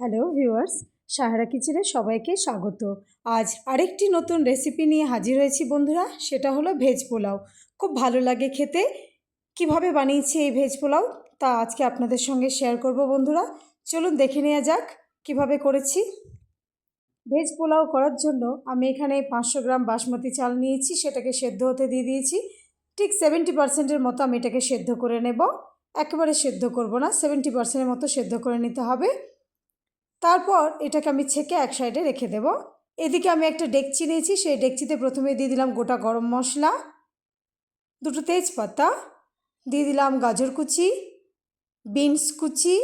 Hello viewers, Sahara কিচেনে সবাইকে স্বাগত। আজ আরেকটি নতুন রেসিপি নিয়ে হাজির হয়েছি বন্ধুরা, সেটা হলো ভেজ পোলাও। খুব ভালো লাগে খেতে। কীভাবে বানিয়েছি এই ভেজ পোলাও, তা আজকে আপনাদের সঙ্গে শেয়ার করব বন্ধুরা। চলুন দেখে নেওয়া যাক কীভাবে করেছি। ভেজ পোলাও করার জন্য আমি এখানে পাঁচশো গ্রাম বাসমতি চাল নিয়েছি, সেটাকে সেদ্ধ হতে দিয়ে দিয়েছি। ঠিক সেভেন্টি পার্সেন্টের মতো আমি এটাকে সেদ্ধ করে নেব। একেবারে সেদ্ধ করব না সেভেন্টি পার্সেন্টের মতো সেদ্ধ করে নিতে হবে। তারপর এটাকে আমি ছেঁকে এক সাইডে রেখে দেব। এদিকে আমি একটা ডেকচি নিয়েছি, সেই ডেকচিতে প্রথমে দিয়ে দিলাম গোটা গরম মশলা, দুটো তেজপাতা, দিয়ে দিলাম গাজর কুচি, বিনস কুচি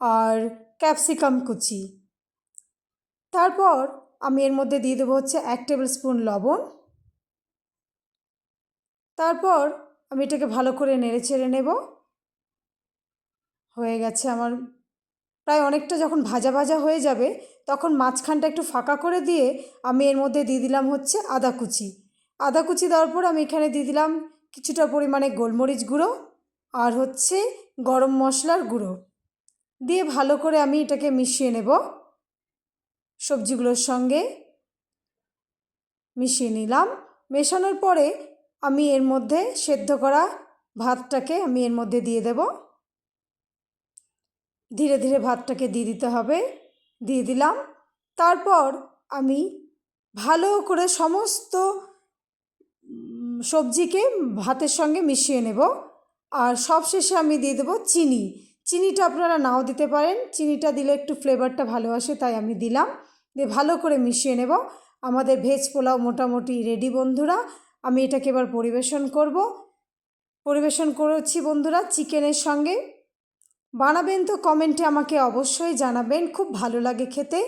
আর ক্যাপসিকাম কুচি। তারপর আমি এর মধ্যে দিয়ে দেবো হচ্ছে এক টেবিল স্পুন লবণ। তারপর আমি এটাকে ভালো করে নেড়ে চেড়ে নেব। হয়ে গেছে আমার প্রায় অনেকটা যখন ভাজা ভাজা হয়ে যাবে, তখন মাঝখানটা একটু ফাঁকা করে দিয়ে আমি এর মধ্যে দিয়ে দিলাম হচ্ছে আদা কুচি। আদা কুচি দেওয়ার পর আমি এখানে দিয়ে দিলাম কিছুটা পরিমাণে গোলমরিচ গুঁড়ো আর হচ্ছে গরম মশলার গুঁড়ো। দিয়ে ভালো করে আমি এটাকে মিশিয়ে নেব। সবজিগুলোর সঙ্গে মিশিয়ে নিলাম। মেশানোর পরে আমি এর মধ্যে সেদ্ধ করা ভাতটাকে আমি এর মধ্যে দিয়ে দেবো। ধীরে ধীরে ভাতটাকে দিয়ে দিতে হবে। দিয়ে দিলাম। তারপর আমি ভালো করে সমস্ত সবজিকে ভাতের সঙ্গে মিশিয়ে নেব। আর সবশেষে আমি দিয়ে দেবো চিনি। চিনিটা আপনারা নাও দিতে পারেন। চিনিটা দিলে একটু ফ্লেভারটা ভালো আসে, তাই আমি দিলাম। দিয়ে ভালো করে মিশিয়ে নেব। আমাদের ভেজ পোলাও মোটামুটি রেডি বন্ধুরা। আমি এটাকে এবার পরিবেশন করব। পরিবেশন করেছি বন্ধুরা চিকেনের সঙ্গে। বানাবেন তো কমেন্টে আমাকে অবশ্যই জানাবেন, খুব ভালো লাগে খেতে।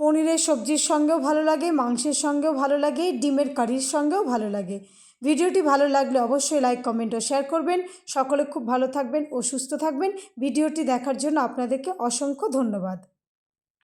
পনিরের সবজির সঙ্গেও ভালো লাগে, মাংসের সঙ্গেও ভালো লাগে, ডিমের কারির সঙ্গেও ভালো লাগে। ভিডিওটি ভালো লাগলে অবশ্যই লাইক, কমেন্ট ও শেয়ার করবেন। সকলে খুব ভালো থাকবেন ও সুস্থ থাকবেন। ভিডিওটি দেখার জন্য আপনাদেরকে অসংখ্য ধন্যবাদ।